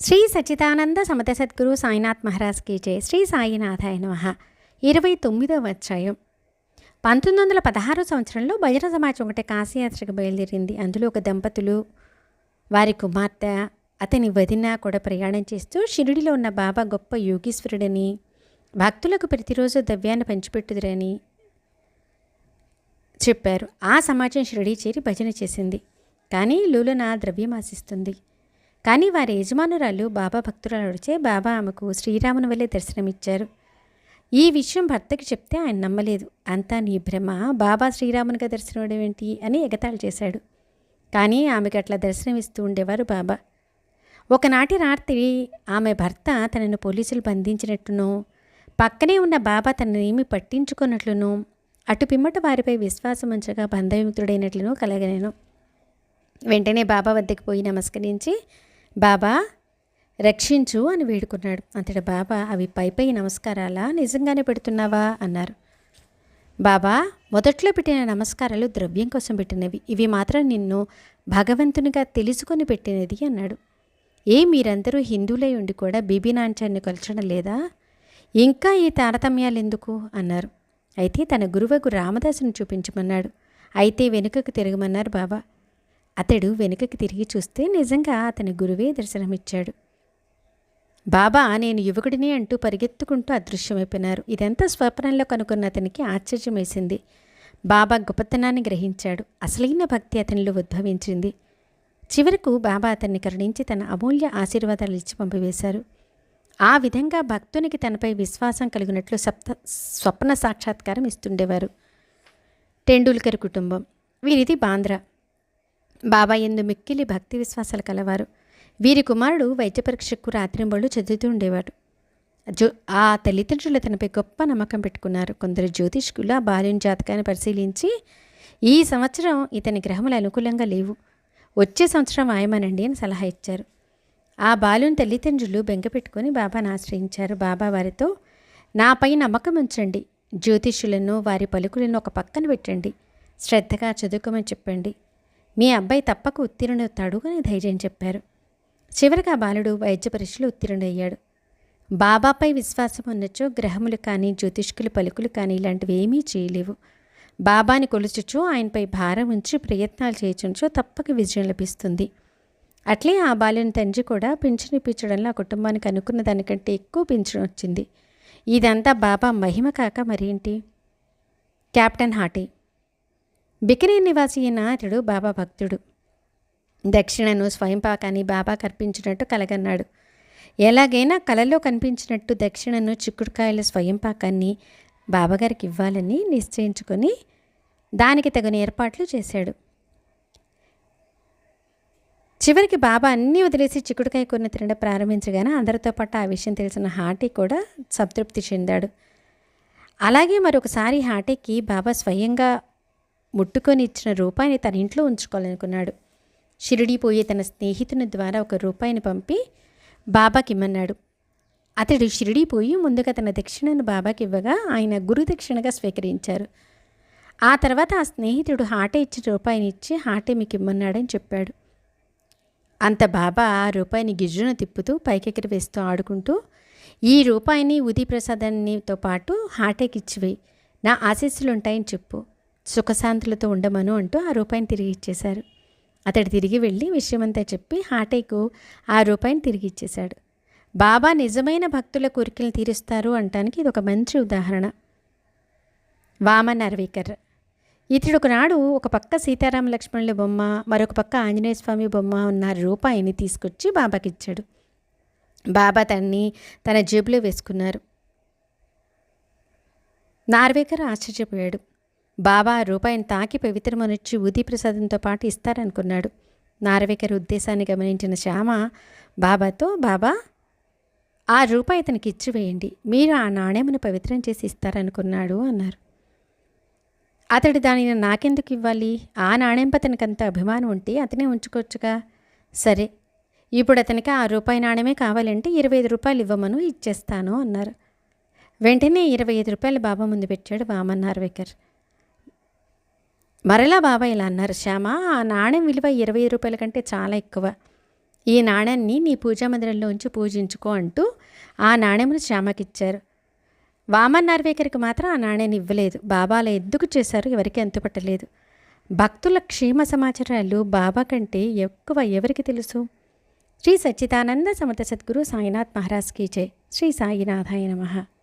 శ్రీ సచ్చిదానంద సమత సద్గురు సాయినాథ్ మహారాజ్ కీ శ్రీ సాయినాథాయ నమ. ఇరవై తొమ్మిదవ అధ్యాయం. పంతొమ్మిది వందల పదహారు సంవత్సరంలో భజన సమాజం ఒకటి కాశీయాత్రకు బయలుదేరింది. అందులో ఒక దంపతులు వారి కుమార్తె అతని వదిన కూడా ప్రయాణం చేస్తూ షిరిడిలో ఉన్న బాబా గొప్ప యోగీశ్వరుడని భక్తులకు ప్రతిరోజు ద్రవ్యాన్ని పంచిపెట్టుదురని చెప్పారు. ఆ సమాజం షిరిడి చేరి భజన చేసింది. కానీ లూలన ద్రవ్యం ఆశిస్తుంది. కానీ వారి యజమానురాలు బాబా భక్తురాలుడిచే బాబా ఆమెకు శ్రీరాముని వల్లే దర్శనమిచ్చారు. ఈ విషయం భర్తకి చెప్తే ఆయన నమ్మలేదు. అంతా నీ భ్రమ. బాబా శ్రీరామునిగా దర్శనం ఏంటి అని ఎగతాళి చేశాడు. కానీ ఆమెకు అట్లా దర్శనమిస్తూ ఉండేవారు బాబా. ఒకనాటి రాత్రి ఆమె భర్త తనను పోలీసులు బంధించినట్టునో పక్కనే ఉన్న బాబా తననేమి పట్టించుకున్నట్లునో అటు పిమ్మట వారిపై విశ్వాసం ఉంచగా బంధవిముక్తుడైనట్లునో కలగలేను వెంటనే బాబా వద్దకు పోయి నమస్కరించి బాబా రక్షించు అని వేడుకున్నాడు. అంతటి బాబా అవి పై పై నమస్కారాలా? నిజంగానే పెడుతున్నావా? అన్నారు. బాబా మొదట్లో పెట్టిన నమస్కారాలు ద్రవ్యం కోసం పెట్టినవి. ఇవి మాత్రం నిన్ను భగవంతునిగా తెలుసుకొని పెట్టినది అన్నాడు. ఏ మీరందరూ హిందువులై ఉండి కూడా బీబీ నాంచాన్ని కొలచడం లేదా? ఇంకా ఈ తారతమ్యాలు ఎందుకు అన్నారు. అయితే తన గురువకు రామదాసును చూపించమన్నాడు. అయితే వెనుకకు తిరగమన్నారు బాబా. అతడు వెనుకకి తిరిగి చూస్తే నిజంగా అతని గురువే దర్శనమిచ్చాడు. బాబా నేను యువకుడిని అంటూ పరిగెత్తుకుంటూ అదృశ్యమైపోయినారు. ఇదంతా స్వప్నంలో కనుక్కున్న అతనికి ఆశ్చర్యం వేసింది బాబా గొప్పతనాన్ని గ్రహించాడు. అసలైన భక్తి అతనిలో ఉద్భవించింది. చివరకు బాబా అతన్ని కరుణించి తన అమూల్య ఆశీర్వాదాలు ఇచ్చి పంపివేశారు. ఆ విధంగా భక్తునికి తనపై విశ్వాసం కలిగినట్లు సప్త స్వప్న సాక్షాత్కారం ఇస్తుండేవారు. టెండూల్కర్ కుటుంబం. వీరిది బాంద్రా. బాబా ఎందు మిక్కిలి భక్తి విశ్వాసాలు కలవారు. వీరి కుమారుడు వైద్య పరీక్షకు రాత్రింబళ్ళు చదువుతూ ఉండేవాడు. జో ఆ తల్లిదండ్రులు తనపై గొప్ప నమ్మకం పెట్టుకున్నారు. కొందరు జ్యోతిష్కులు ఆ బాలుని జాతకాన్ని పరిశీలించి ఈ సంవత్సరం ఇతని గ్రహములు అనుకూలంగా లేవు. వచ్చే సంవత్సరం ఆయమనండి అని సలహా ఇచ్చారు. ఆ బాలుని తల్లిదండ్రులు బెంగ పెట్టుకొని బాబాను ఆశ్రయించారు. బాబా వారితో నాపై నమ్మకం ఉంచండి. జ్యోతిష్యులను వారి పలుకులను ఒక పక్కన పెట్టండి. శ్రద్ధగా చదువుకోమని చెప్పండి. మీ అబ్బాయి తప్పక ఉత్తీర్ణుడవుతాడు అని ధైర్యం చెప్పారు. చివరికి ఆ బాలుడు వైద్య పరీక్షలు ఉత్తీర్ణుడయ్యాడు బాబాపై విశ్వాసం ఉన్నచో గ్రహములు కానీ జ్యోతిష్కులు పలుకులు కానీ ఇలాంటివి ఏమీ చేయలేవు. బాబాని కొలుచుచో ఆయనపై భారం ఉంచి ప్రయత్నాలు చేయచుంచో తప్పక విజయం లభిస్తుంది. అట్లే ఆ బాలుని తండ్రి కూడా పింఛను ఇప్పించడంలో ఆ కుటుంబానికి అనుకున్న దానికంటే ఎక్కువ పింఛను వచ్చింది. ఇదంతా బాబా మహిమ కాక మరేంటి? కెప్టెన్ హాటీ బికినీ నివాసి అయిన అతడు బాబా భక్తుడు. దక్షిణను స్వయంపాకాన్ని బాబా కర్పించినట్టు కలగన్నాడు. ఎలాగైనా కలలో కనిపించినట్టు దక్షిణను చిక్కుడుకాయల స్వయంపాకాన్ని బాబాగారికి ఇవ్వాలని నిశ్చయించుకొని దానికి తగిన ఏర్పాట్లు చేశాడు. చివరికి బాబా అన్నీ వదిలేసి చిక్కుడుకాయ కొన్ని తినడం ప్రారంభించగానే అందరితో పాటు ఆ విషయం తెలిసిన హాటీ కూడా సంతృప్తి చెందాడు. అలాగే మరొకసారి హాటీకి బాబా స్వయంగా ముట్టుకొని ఇచ్చిన రూపాయిని తన ఇంట్లో ఉంచుకోవాలనుకున్నాడు. షిరిడి పోయి తన స్నేహితుని ద్వారా ఒక రూపాయిని పంపి బాబాకి ఇమ్మన్నాడు అతడు షిరిడి పోయి ముందుగా తన దక్షిణను బాబాకి ఇవ్వగా ఆయన గురు దక్షిణగా స్వీకరించారు. ఆ తర్వాత ఆ స్నేహితుడు హాటే ఇచ్చిన రూపాయిని ఇచ్చి హాటే మీకు ఇమ్మన్నాడని చెప్పాడు. అంత బాబా ఆ రూపాయిని గిజ్జున తిప్పుతూ పైకెక్కడి వేస్తూ ఆడుకుంటూ ఈ రూపాయిని ఉది ప్రసాదాన్నితో పాటు హాటేకి ఇచ్చివేయి నా ఆశీస్సులు ఉంటాయని చెప్పు. సుఖశాంతులతో ఉండమను అంటూ ఆ రూపాయిని తిరిగి ఇచ్చేశారు. అతడు తిరిగి వెళ్ళి విషయమంతా చెప్పి హాటేకు ఆ రూపాయిని తిరిగి ఇచ్చేశాడు. బాబా నిజమైన భక్తుల కోరికలను తీరుస్తారు అంటానికి ఇది ఒక మంచి ఉదాహరణ. వామన్ అరవీకర్. ఇతడు ఒకనాడు ఒక పక్క సీతారామ లక్ష్మణుల బొమ్మ మరొక పక్క ఆంజనేయ స్వామి బొమ్మ ఉన్న రూపాయిని తీసుకొచ్చి బాబాకి ఇచ్చాడు. బాబా తన్ని తన జేబులో వేసుకున్నారు. నార్వేకర్ ఆశ్చర్యపోయాడు. బాబా రూపాయిని తాకి పవిత్రమనిచ్చి ఉదీ ప్రసాదంతో పాటు ఇస్తారనుకున్నాడు. నార్వేకర్ ఉద్దేశాన్ని గమనించిన శ్యామ బాబాతో బాబా ఆ రూపాయి అతనికి ఇచ్చివేయండి మీరు ఆ నాణ్యమును పవిత్రం చేసి ఇస్తారనుకున్నాడు అన్నారు. అతడు దానిని నాకెందుకు ఇవ్వాలి? ఆ నాణ్యంపై అతనికంత అభిమానం ఉంటే అతనే ఉంచుకోవచ్చుగా. సరే ఇప్పుడు అతనికి ఆ రూపాయి నాణ్యమే కావాలంటే ఇరవై ఐదు రూపాయలు ఇవ్వమను ఇచ్చేస్తాను అన్నారు. వెంటనే ఇరవై ఐదు రూపాయలు బాబా ముందు పెట్టాడు వామన్ నార్వేకర్. మరలా బాబా ఇలా అన్నారు శ్యామ ఆ నాణ్యం విలువ ఇరవై రూపాయల కంటే చాలా ఎక్కువ. ఈ నాణ్యాన్ని నీ పూజా మందిరంలో ఉంచి పూజించుకో అంటూ ఆ నాణ్యమును శ్యామకిచ్చారు. వామన్ నార్వేకర్కి మాత్రం ఆ నాణ్యాన్ని ఇవ్వలేదు. బాబాల ఎందుకు చేశారు? ఎవరికి అంతుపట్టలేదు. భక్తుల క్షేమ సమాచారాలు బాబా కంటే ఎక్కువ ఎవరికి తెలుసు? శ్రీ సచ్చిదానంద సమత సద్గురు సాయినాథ్ మహారాజ్ కీ శ్రీ సాయినాథాయ నమః.